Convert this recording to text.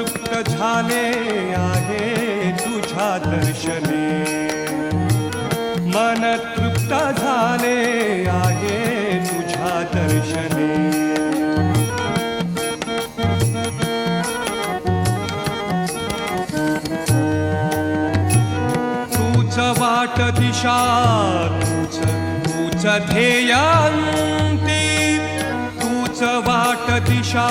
तृप्त झाले आहे तुझ्या दर्शने. मन तृप्त झाले आहे तुझ्या दर्शने. तूच वाट दिशा तूच तूच ध्येयांती. तूच वाट दिशा.